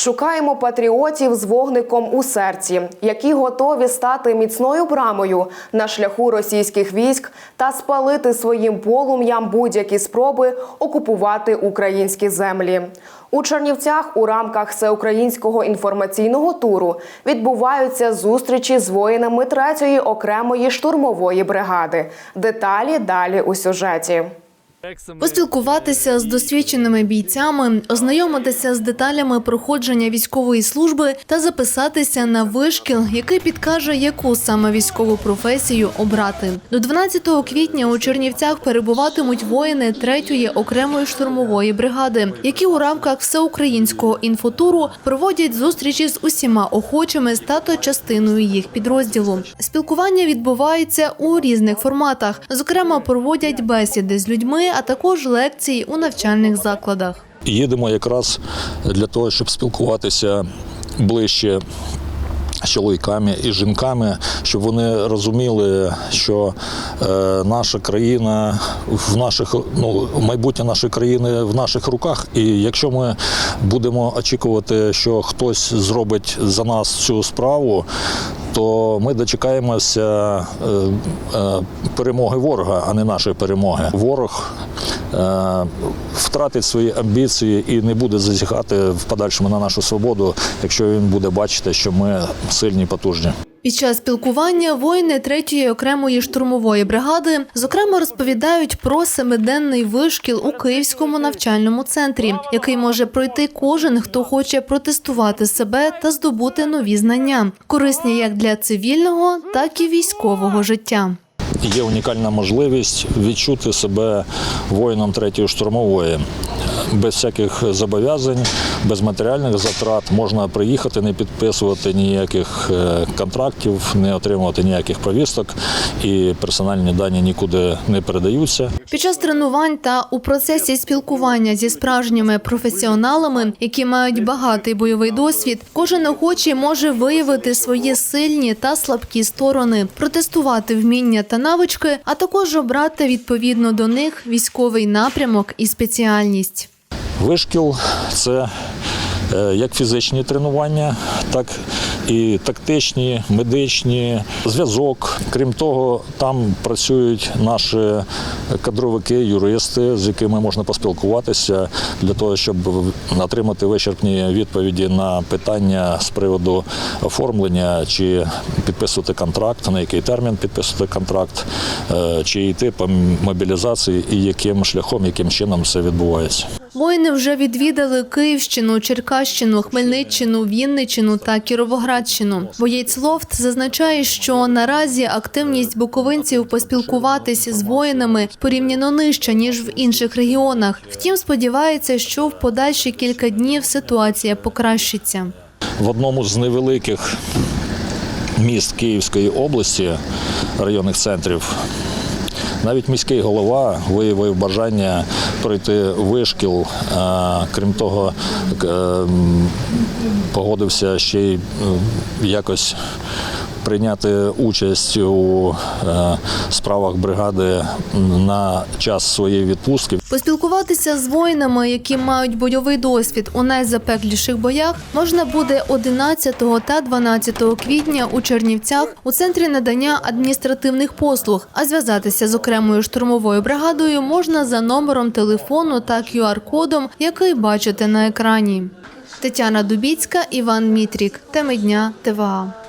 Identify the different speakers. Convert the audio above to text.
Speaker 1: Шукаємо патріотів з вогником у серці, які готові стати міцною брамою на шляху російських військ та спалити своїм полум'ям будь-які спроби окупувати українські землі. У Чернівцях у рамках всеукраїнського інформаційного туру відбуваються зустрічі з воїнами 3-ї окремої штурмової бригади. Деталі далі у сюжеті.
Speaker 2: Поспілкуватися з досвідченими бійцями, ознайомитися з деталями проходження військової служби та записатися на вишкіл, який підкаже, яку саме військову професію обрати. До 12 квітня у Чернівцях перебуватимуть воїни 3-ї окремої штурмової бригади, які у рамках всеукраїнського інфотуру проводять зустрічі з усіма охочими стати частиною їх підрозділу. Спілкування відбувається у різних форматах. Зокрема, проводять бесіди з людьми, а також лекції у навчальних закладах.
Speaker 3: Їдемо якраз для того, щоб спілкуватися ближче. З чоловіками і жінками, щоб вони розуміли, що е, наша країна в наших ну майбутнє нашої країни в наших руках. І якщо ми будемо очікувати, що хтось зробить за нас цю справу, то ми дочекаємося е, е, перемоги ворога, а не нашої перемоги. Ворог е, втратить свої амбіції і не буде зазіхати в подальшому на нашу свободу, якщо він буде бачити, що ми сильні і потужні.
Speaker 2: Під час спілкування воїни 3-ї окремої штурмової бригади зокрема розповідають про семиденний вишкіл у Київському навчальному центрі, який може пройти кожен, хто хоче протестувати себе та здобути нові знання, корисні як для цивільного, так і військового життя.
Speaker 3: Є унікальна можливість відчути себе воїном третьої штурмової. Без всяких зобов'язань, без матеріальних затрат можна приїхати, не підписувати ніяких е, контрактів, не отримувати ніяких повісток, і персональні дані нікуди не передаються.
Speaker 2: Під час тренувань та у процесі спілкування зі справжніми професіоналами, які мають багатий бойовий досвід, кожен охочий може виявити свої сильні та слабкі сторони, протестувати вміння та навички, а також обрати відповідно до них військовий напрямок і спеціальність.
Speaker 3: Вишкіл це е, як фізичні тренування, так і тактичні, медичні, зв'язок. Крім того, там працюють наші кадровики, юристи, з якими можна поспілкуватися для того, щоб отримати вичерпні відповіді на питання з приводу оформлення, чи підписувати контракт, на який термін підписувати контракт, е, чи йти по мобілізації і яким шляхом, яким чином все відбувається.
Speaker 2: Воїни вже відвідали Київщину, Черкащину, Хмельниччину, Вінниччину та Кіровоградщину. Боєць Лофт зазначає, що наразі активність буковинців поспілкуватися з воїнами порівняно нижча ніж в інших регіонах. Втім, сподівається, що в подальші кілька днів ситуація покращиться.
Speaker 3: в одному з невеликих міст Київської області, районних центрів. Навіть міський голова виявив бажання пройти вишкіл. Крім того, ем, погодився ще й е, якось прийняти участь у е, справах бригади на час своєї відпустки.
Speaker 2: Поспілкуватися з воїнами, які мають бойовий досвід у найзапекліших боях, можна буде 11 та 12 квітня у Чернівцях у центрі надання адміністративних послуг. А зв'язатися з окремою штурмовою бригадою можна за номером телефону та QR-кодом, який бачите на екрані. Тетяна Дубіцька, Іван Мітрік. Теми дня ТВА.